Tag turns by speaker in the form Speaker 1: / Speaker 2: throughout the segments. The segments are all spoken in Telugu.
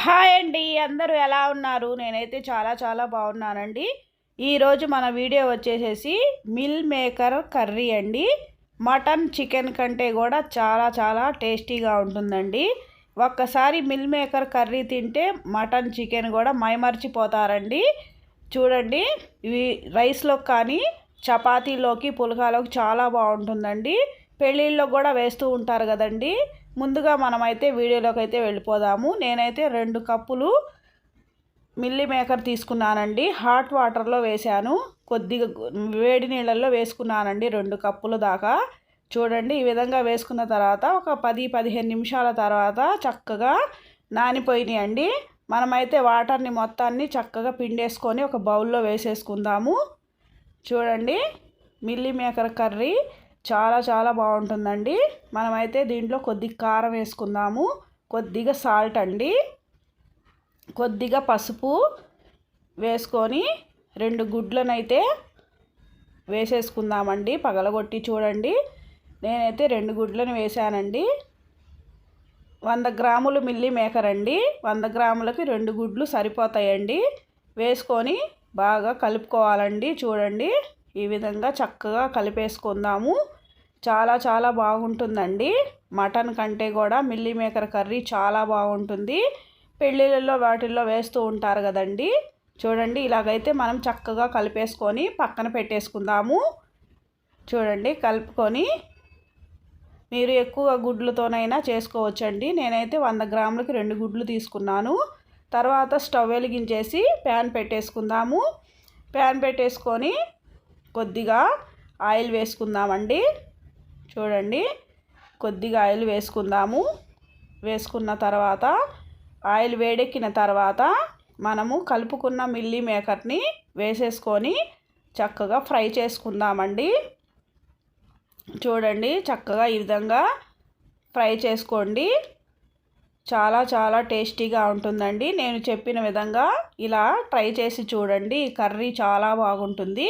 Speaker 1: హాయ్ అండి అందరూ ఎలా ఉన్నారు? నేనైతే చాలా చాలా బాగున్నానండి. ఈరోజు మన వీడియో వచ్చేసేసి మిల్ మేకర్ కర్రీ అండి. మటన్ చికెన్ కంటే కూడా చాలా చాలా టేస్టీగా ఉంటుందండి. ఒక్కసారి మిల్ మేకర్ కర్రీ తింటే మటన్ చికెన్ కూడా మైమర్చిపోతారండి. చూడండి ఇవి రైస్లో కానీ చపాతీలోకి పులకాలోకి చాలా బాగుంటుందండి. పెళ్ళిళ్ళలో కూడా వేస్తూ ఉంటారు కదండీ. ముందుగా మనమైతే వీడియోలోకి అయితే వెళ్ళిపోదాము. నేనైతే రెండు కప్పులు మిల్లీ మేకర్ తీసుకున్నానండి. హాట్ వాటర్లో వేశాను. కొద్దిగా వేడి నీళ్ళల్లో వేసుకున్నానండి రెండు కప్పుల దాకా. చూడండి ఈ విధంగా వేసుకున్న తర్వాత ఒక పది పదిహేను నిమిషాల తర్వాత చక్కగా నానిపోయినాయండి. మనమైతే వాటర్ని మొత్తాన్ని చక్కగా పిండేసుకొని ఒక బౌల్లో వేసేసుకుందాము. చూడండి మిల్లీ మేకర్ కర్రీ చాలా చాలా బాగుంటుందండి. మనమైతే దీంట్లో కొద్దిగా కారం వేసుకుందాము. కొద్దిగా సాల్ట్ అండి. కొద్దిగా పసుపు వేసుకొని రెండు గుడ్లనైతే వేసేసుకుందామండి. పగలగొట్టి చూడండి. నేనైతే రెండు గుడ్లను వేసానండి. వంద గ్రాములు మిల్లీ మేకర్ అండి. వంద గ్రాములకి రెండు గుడ్లు సరిపోతాయండి. వేసుకొని బాగా కలుపుకోవాలండి. చూడండి. ఈ విధంగా చక్కగా కలిపేసుకుందాము. చాలా చాలా బాగుంటుందండి. మటన్ కంటే కూడా మిల్లీ మేకర్ కర్రీ చాలా బాగుంటుంది. పెళ్ళిళ్ళల్లో వాటిల్లో వేస్తూ ఉంటారు కదండి. చూడండి ఇలాగైతే మనం చక్కగా కలిపేసుకొని పక్కన పెట్టేసుకుందాము. చూడండి కలుపుకొని మీరు ఎక్కువ గుడ్లతోనైనా చేసుకోవచ్చండి. నేనైతే వంద గ్రాములకి రెండు గుడ్లు తీసుకున్నాను. తర్వాత స్టవ్ వెలిగించేసి ప్యాన్ పెట్టేసుకుందాము. ప్యాన్ పెట్టేసుకొని కొద్దిగా ఆయిల్ వేసుకుందామండి. చూడండి కొద్దిగా ఆయిల్ వేసుకుందాము. వేసుకున్న తర్వాత ఆయిల్ వేడెక్కిన తర్వాత మనము కలుపుకున్న మిల్లీ మేకర్ని వేసేసుకొని చక్కగా ఫ్రై చేసుకుందామండి. చూడండి చక్కగా ఈ విధంగా ఫ్రై చేసుకోండి. చాలా చాలా టేస్టీగా ఉంటుందండి. నేను చెప్పిన విధంగా ఇలా ట్రై చేసి చూడండి. కర్రీ చాలా బాగుంటుంది.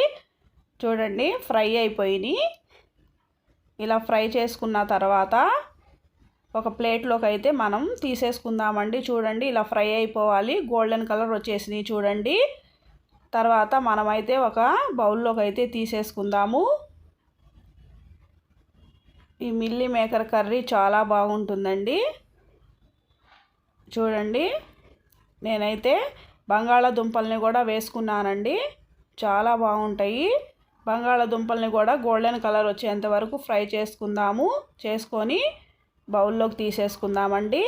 Speaker 1: చూడండి ఫ్రై అయిపోయినాయి. ఇలా ఫ్రై చేసుకున్న తర్వాత ఒక ప్లేట్లోకి అయితే మనం తీసేసుకుందామండి. చూడండి ఇలా ఫ్రై అయిపోవాలి. గోల్డెన్ కలర్ వచ్చేసినాయి చూడండి. తర్వాత మనమైతే ఒక బౌల్లోకి అయితే తీసేసుకుందాము. ఈ మిల్లీ మేకర్ కర్రీ చాలా బాగుంటుందండి. చూడండి నేనైతే బంగాళాదుంపల్ని కూడా వేసుకున్నానండి. చాలా బాగుంటాయి. బంగాళదుంపల్ని కూడా గోల్డెన్ కలర్ వచ్చేంత వరకు ఫ్రై చేసుకుందాము. చేసుకొని బౌల్లోకి తీసేసుకుందామండి.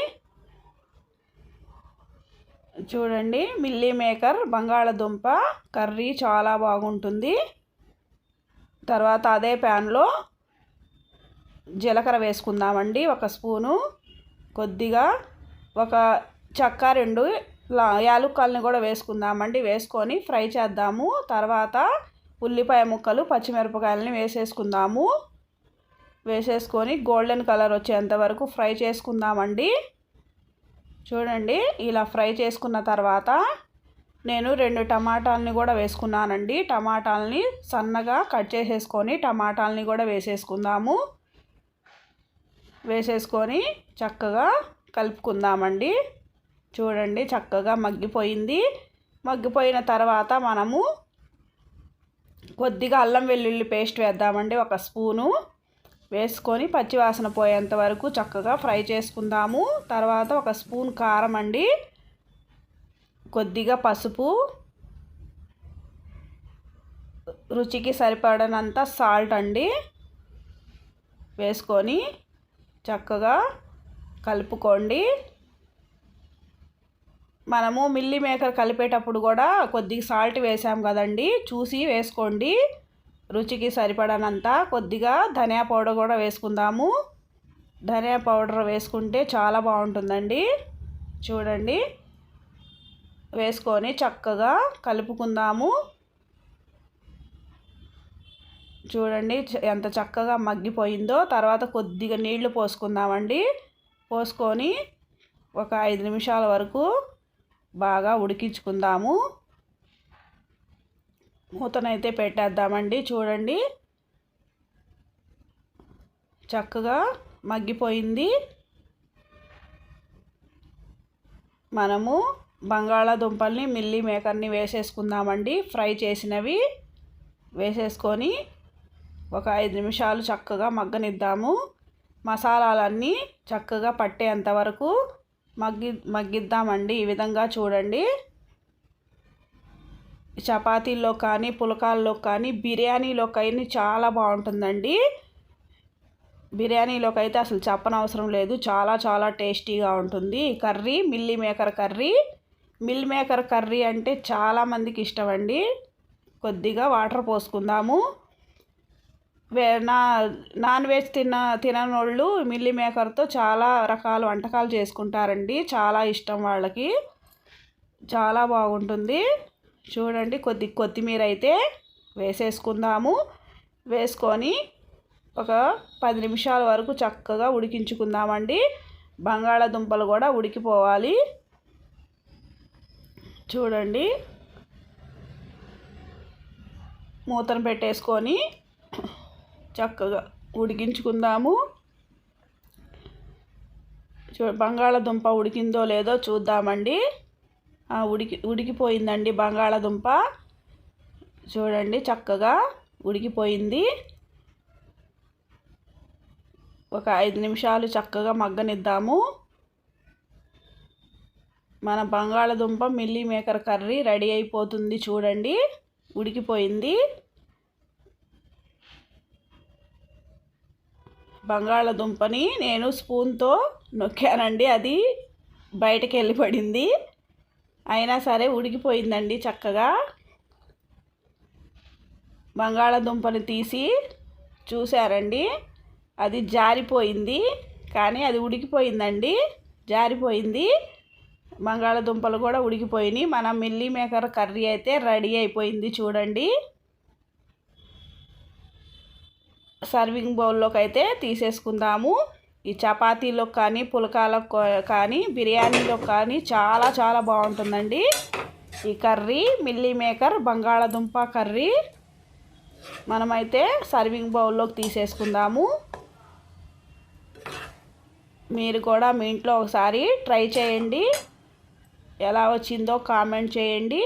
Speaker 1: చూడండి మిల్లీ మేకర్ బంగాళదుంప కర్రీ చాలా బాగుంటుంది. తర్వాత అదే ప్యాన్లో జీలకర్ర వేసుకుందామండి ఒక స్పూను. కొద్దిగా ఒక చెక్క రెండు యాలుక్కల్ని కూడా వేసుకుందామండి. వేసుకొని ఫ్రై చేద్దాము. తర్వాత ఉల్లిపాయ ముక్కలు పచ్చిమిరపకాయలని వేసేసుకుందాము. వేసేసుకొని గోల్డెన్ కలర్ వచ్చేంత వరకు ఫ్రై చేసుకుందామండి. చూడండి ఇలా ఫ్రై చేసుకున్న తర్వాత నేను రెండు టమాటాలని కూడా వేసుకున్నానండి. టమాటాలని సన్నగా కట్ చేసేసుకొని టమాటాలని కూడా వేసేసుకుందాము. వేసేసుకొని చక్కగా కలుపుకుందామండి. చూడండి చక్కగా మగ్గిపోయింది. మగ్గిపోయిన తర్వాత మనము కొద్దిగా అల్లం వెల్లుల్లి పేస్ట్ వేద్దామండి. ఒక స్పూను వేసుకొని పచ్చివాసన పోయేంత వరకు చక్కగా ఫ్రై చేసుకుందాము. తర్వాత ఒక స్పూన్ కారం అండి. కొద్దిగా పసుపు. రుచికి సరిపడనంత సాల్ట్ అండి. వేసుకొని చక్కగా కలుపుకోండి. మనము మిల్లీ మేకర్ కలిపేటప్పుడు కూడా కొద్దిగా సాల్ట్ వేసాం కదండి. చూసి వేసుకోండి. రుచికి సరిపడనంత కొద్దిగా ధనియా పౌడర్ కూడా వేసుకుందాము. ధనియా పౌడర్ వేసుకుంటే చాలా బాగుంటుందండి. చూడండి. వేసుకొని చక్కగా కలుపుకుందాము. చూడండి ఎంత చక్కగా మగ్గిపోయిందో. తర్వాత కొద్దిగా నీళ్ళు పోసుకుందామండి. పోసుకొని ఒక ఐదు నిమిషాల వరకు బాగా ఉడికించుకుందాము. మూతనైతే పెట్టేద్దామండి చూడండి. చక్కగా మగ్గిపోయింది. మనము బంగాళాదుంపల్ని మిల్లీ మేకర్ని వేసేసుకుందామండి ఫ్రై చేసినవి. వేసేసుకొని ఒక ఐదు నిమిషాలు చక్కగా మగ్గనిద్దాము. మసాలాలన్నీ చక్కగా పట్టేంత వరకు మగ్గి మగ్గిద్దామండి. ఈ విధంగా చూడండి. చపాతీల్లో కానీ పులకాల్లో కానీ బిర్యానీలో కానీ చాలా బాగుంటుందండి. బిర్యానీలోకి అయితే అసలు చెప్పనవసరం లేదు. చాలా చాలా టేస్టీగా ఉంటుంది. Curry meal maker curry. Meal maker curry అంటే చాలామందికి ఇష్టం అండి కొద్దిగా వాటర్ పోసుకుందాము. నా నాన్ వెజ్ తిన్న తినని వాళ్ళు మిల్లీ మేకర్తో చాలా రకాల వంటకాలు చేసుకుంటారండి. చాలా ఇష్టం వాళ్ళకి. చాలా బాగుంటుంది. చూడండి కొద్ది కొత్తిమీర అయితే వేసేసుకుందాము. వేసుకొని ఒక పది నిమిషాల వరకు చక్కగా ఉడికించుకుందామండి. బంగాళాదుంపలు కూడా ఉడికిపోవాలి. చూడండి. మూతను పెట్టేసుకొని చక్కగా ఉడికించుకుందాము. చూ బంగాళదుంప ఉడికిందో లేదో చూద్దామండి. ఉడికి ఉడికిపోయిందండి బంగాళదుంప. చూడండి చక్కగా ఉడికిపోయింది. ఒక ఐదు నిమిషాలు చక్కగా మగ్గనిద్దాము. మన బంగాళదుంప మిల్లీ మేకర్ కర్రీ రెడీ అయిపోతుంది చూడండి. ఉడికిపోయింది. బంగాళదుంపని నేను స్పూన్తో నొక్కానండి. అది బయటకు వెళ్ళిపడింది అయినా సరే ఉడికిపోయిందండి చక్కగా. బంగాళదుంపని తీసి చూశారండి. అది జారిపోయింది. కానీ అది ఉడికిపోయిందండి. జారిపోయింది. బంగాళదుంపలు కూడా ఉడికిపోయినాయి. మన మిల్లీ మేకర్ కర్రీ అయితే రెడీ అయిపోయింది చూడండి. సర్వింగ్ బౌల్లోకి అయితే తీసేసుకుందాము. ఈ చపాతీలో కానీ పులకాలకు కానీ బిర్యానీలో కానీ చాలా చాలా బాగుంటుందండి. ఈ కర్రీ మిల్లీ మేకర్ బంగాళదుంప కర్రీ మనమైతే సర్వింగ్ బౌల్లోకి తీసేసుకుందాము. మీరు కూడా మీ ఇంట్లో ఒకసారి ట్రై చేయండి. ఎలా వచ్చిందో కామెంట్ చేయండి.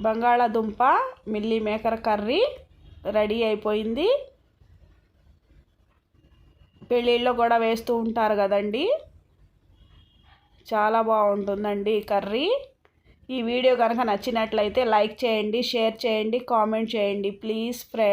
Speaker 1: బంగాళాదుంప మిల్లీ మేకర్ కర్రీ రెడీ అయిపోయింది. పెళ్ళిళ్ళలో కూడా వేస్తూ ఉంటారు కదండి. చాలా బాగుంటుందండి కర్రీ. ఈ వీడియో కనుక నచ్చినట్లయితే లైక్ చేయండి షేర్ చేయండి కామెంట్ చేయండి. Please friend.